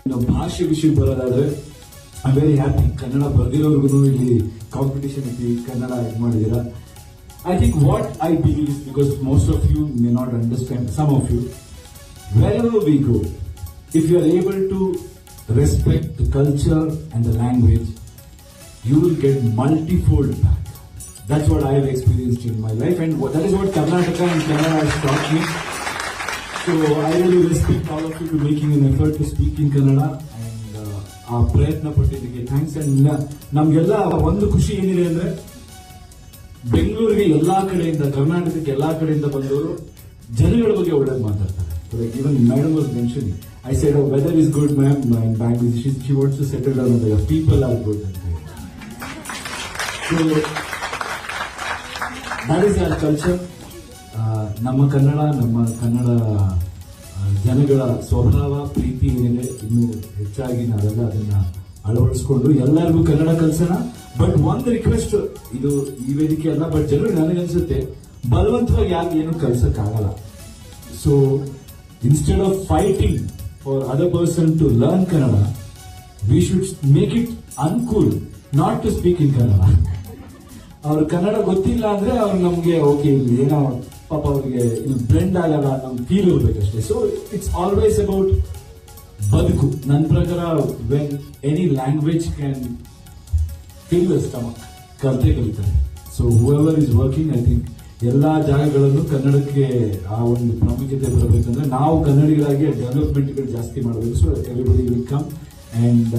ಇನ್ನು ಭಾಷೆ ವಿಷಯಕ್ಕೆ ಬರೋದಾದ್ರೆ ಐ ವೆರಿ ಹ್ಯಾಪಿ ಕನ್ನಡ ಬರೆದಿರೋರ್ಗು ಇಲ್ಲಿ ಕಾಂಪಿಟೇಷನ್ ಐತಿ ಕನ್ನಡ ಇದು ಮಾಡಿದ್ದೀರಾ I think what I believe is because most of you may not understand some of you wherever we go, if you are able to respect the culture and the language, you will get multifold back. That's what I have experienced in my life, and what- that is what Karnataka and Kannada has taught me. So I really respect all of you to making an effort to speak in Kannada and uh, ಆ ಪ್ರಯತ್ನ ಪಟ್ಟಿದ್ದಕ್ಕೆ thanks and ನಮ್ಗೆಲ್ಲ ಒಂದು ಖುಷಿ ಏನಿದೆ ಅಂದ್ರೆ ಬೆಂಗಳೂರಿಗೆ ಎಲ್ಲಾ ಕಡೆಯಿಂದ ಕರ್ನಾಟಕಕ್ಕೆ ಎಲ್ಲಾ ಕಡೆಯಿಂದ ಬಂದವರು ಜನಗಳ ಬಗ್ಗೆ ಒಳ್ಳೇದು ಮಾತಾಡ್ತಾರೆ. Like even madam was mention I said weather is good ma'am bank she wants to settle down ಅಂತ ಪೀಪಲ್ ಆರ್ ಗುಡ್ ಅಂತ so that is your culture ನಮ್ಮ ಕನ್ನಡ ನಮ್ಮ ಕನ್ನಡ ಜನಗಳ ಸ್ವಭಾವ, ಪ್ರೀತಿ ಮೇಲೆ ಇನ್ನು ಹೆಚ್ಚಾಗಿ ನಾವೆಲ್ಲ ಅದನ್ನ ಅಳವಡಿಸ್ಕೊಂಡು ಎಲ್ಲರಿಗೂ ಕನ್ನಡ ಕಲಿಸೋಣ. ಬಟ್ ಒಂದು ರಿಕ್ವೆಸ್ಟ್ ಇದು ಈ ವೇದಿಕೆ ಅಲ್ಲ ಬಟ್ ಜನರು ನನಗನ್ಸುತ್ತೆ ಬಲವಂತವಾಗಿ ಯಾಕೆ ಏನು ಕಲಿಸೋಕ್ಕಾಗಲ್ಲ. So instead of fighting for other person to learn Kannada we should make it uncool not to speak in Kannada. ಅವ್ರ ಕನ್ನಡ ಗೊತ್ತಿಲ್ಲ ಅಂದ್ರೆ ಅವ್ರು ನಮ್ಗೆ ಓಕೆ ಇಲ್ಲಿ ಏನೋ ಪಾಪ ಅವ್ರಿಗೆ ಇಲ್ಲಿ ಬ್ಲೆಂಡ್ ಆಗಲ್ಲ ನಮ್ ಫೀಲ್ ಇರ್ಬೇಕಷ್ಟೇ. ಸೊ ಇಟ್ಸ್ ಆಲ್ವೇಸ್ ಅಬೌಟ್ ಬದುಕು. ನನ್ನ ಪ್ರಕಾರ when any language can feel the stomach ಕಲಿತೆ ಕಲಿತಾರೆ. So whoever is working I think ಎಲ್ಲಾ ಜಾಗಗಳಲ್ಲೂ ಕನ್ನಡಕ್ಕೆ ಆ ಒಂದು ಪ್ರಾಮುಖ್ಯತೆ ಬರಬೇಕಂದ್ರೆ ನಾವು ಕನ್ನಡಿಗರಾಗಿ ಡೆವಲಪ್ಮೆಂಟ್ಗಳು ಜಾಸ್ತಿ ಮಾಡಬೇಕು. So everybody will come and